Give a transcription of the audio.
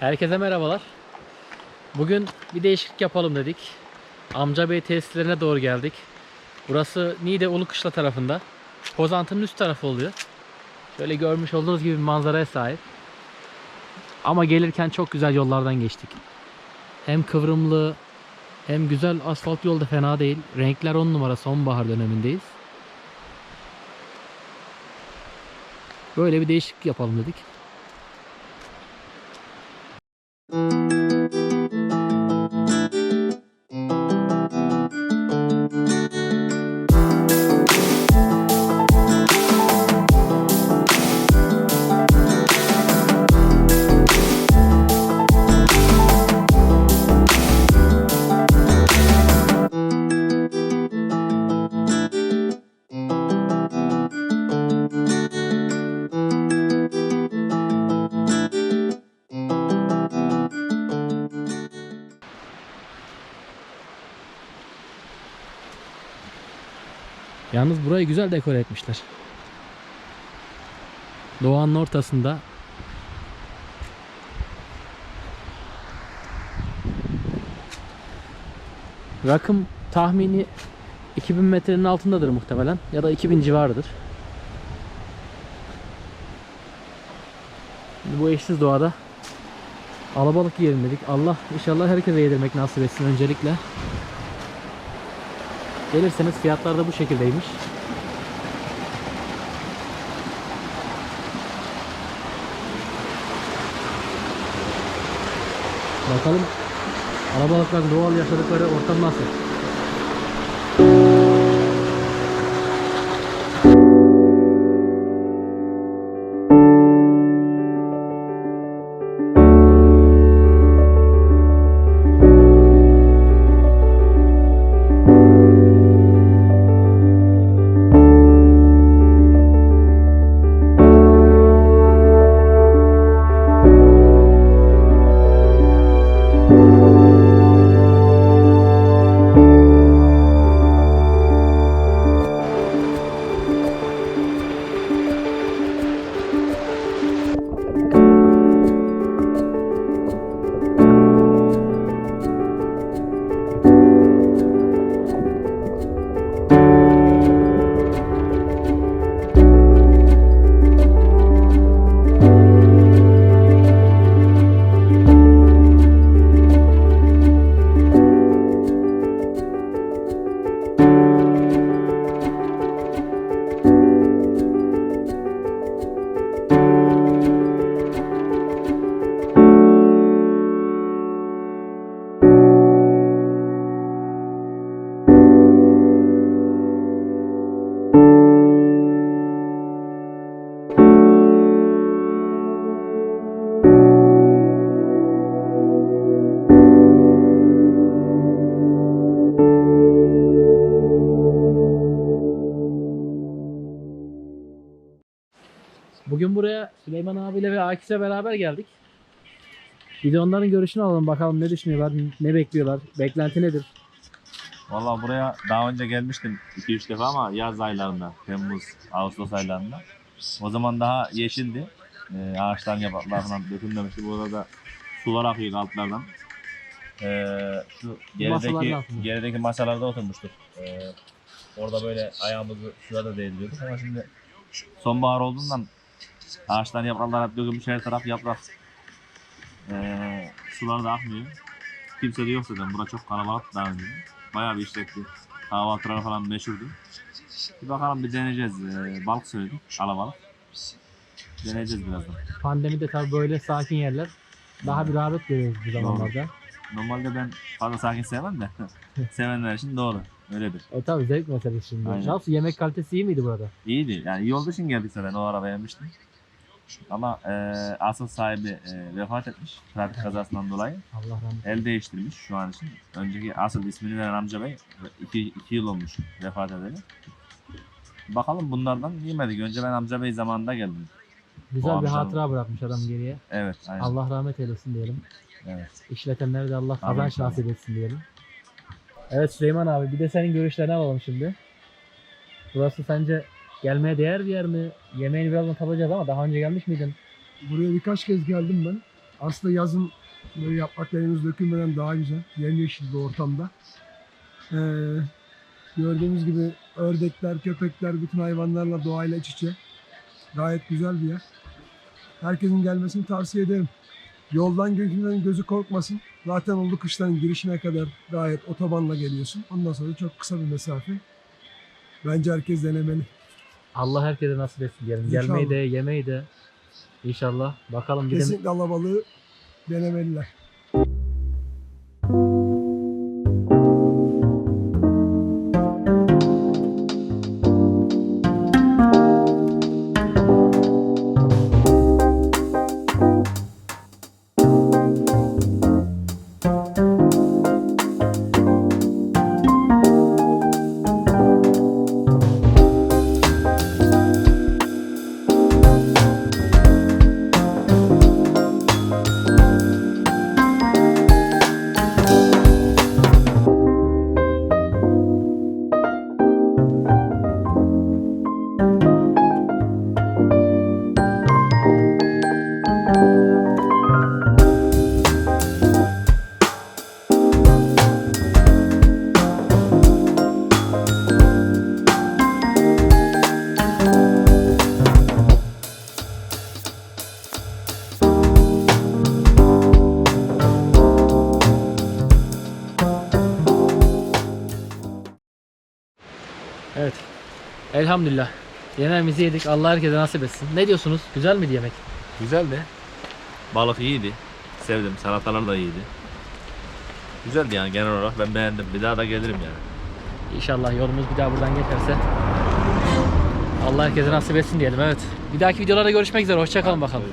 Herkese merhabalar. Bugün bir değişiklik yapalım dedik. Amca Bey tesislerine doğru geldik. Burası Niğde Ulukışla tarafında. Pozantı'nın üst tarafı oluyor. Şöyle görmüş olduğunuz gibi bir manzaraya sahip. Ama gelirken çok güzel yollardan geçtik. Hem kıvrımlı hem güzel asfalt yol da fena değil. Renkler 10 numara sonbahar dönemindeyiz. Böyle bir değişiklik yapalım dedik. Yalnız burayı güzel dekore etmişler. Doğanın ortasında Rakım tahmini 2000 metrenin altındadır muhtemelen ya da 2000 civarıdır. Bu eşsiz doğada alabalık yiyelim. Allah inşallah herkese yedirmek nasip etsin öncelikle. Gelirseniz fiyatlar da bu şekildeymiş. Bakalım alabalıkların doğal yaşadıkları ortam nasıl? Bugün buraya Süleyman abiyle ve Akif'le beraber geldik. Bir de onların görüşünü alalım bakalım ne düşünüyorlar, ne bekliyorlar, beklenti nedir? Valla buraya daha önce gelmiştim 2-3 defa ama yaz aylarında, Temmuz, Ağustos aylarında. O zaman daha yeşildi. Ee, ağaçların yaprakları falan dökülmemişti. Burada da sular akıyor altlardan. Ee, şu gerideki, gerideki masalarda oturmuştuk. Ee, orada böyle ayağımızı şurada değdiriyorduk ama şimdi sonbahar olduğundan ağaçların yaprakları hep dökülmüş her taraf yaprak. Ee, sular da akmıyor. Kimse de yok zaten. Bura çok kalabalık daha önce. Bayağı bir işletti. Kahvaltıları falan meşhurdu. Bir bakalım bir deneyeceğiz. Ee, balık söyledik. Alabalık. Deneyeceğiz birazdan. Pandemide tabii böyle sakin yerler daha bir rağbet görüyoruz bu zamanlarda. Normalde ben fazla sakin sevmem de. Sevenler için doğru. Öyledir. E tabii zevk meselesi şimdi. Aynen. Nasıl yemek kalitesi iyi miydi burada? İyiydi. Yani iyi olduğu için geldik zaten. O ara beğenmiştim. Ama e, asıl sahibi e, vefat etmiş. Trafik kazasından dolayı. El değiştirmiş şu an için. Önceki asıl ismini veren amca bey 2 yıl olmuş vefat edeli. Bakalım bunlardan yemedik. Önce ben amca bey zamanında geldim. Güzel bir amcanın- hatıra bırakmış adam geriye. Evet, aynen. Allah rahmet eylesin diyelim. Evet. İşletenlere de Allah kazanç nasip etsin diyelim. Evet Süleyman abi bir de senin görüşlerini alalım şimdi. Burası sence gelmeye değer bir yer mi? Yemeğini birazdan tadacağız ama daha önce gelmiş miydin? Buraya birkaç kez geldim ben. Aslında yazın böyle yapraklarımız dökülmeden daha güzel. Yemyeşil bir ortamda. Ee, gördüğümüz gibi ördekler, köpekler, bütün hayvanlarla doğayla iç içe. Gayet güzel bir yer. Herkesin gelmesini tavsiye ederim. Yoldan gözünden gözü korkmasın. Zaten oldu kışların girişine kadar gayet otobanla geliyorsun. Ondan sonra çok kısa bir mesafe. Bence herkes denemeli. Allah herkese nasip etsin diyelim. İnşallah. Gelmeyi de yemeyi de inşallah. Bakalım gidelim. Kesinlikle alabalığı denemeliler. Elhamdülillah. Yemeğimizi yedik. Allah herkese nasip etsin. Ne diyorsunuz? Güzel miydi yemek? Güzeldi. Balık iyiydi. Sevdim. Salatalar da iyiydi. Güzeldi yani genel olarak ben beğendim. Bir daha da gelirim yani. İnşallah yolumuz bir daha buradan geçerse. Allah herkese nasip etsin diyelim. Evet. Bir dahaki videolarda görüşmek üzere. Hoşçakalın bakalım.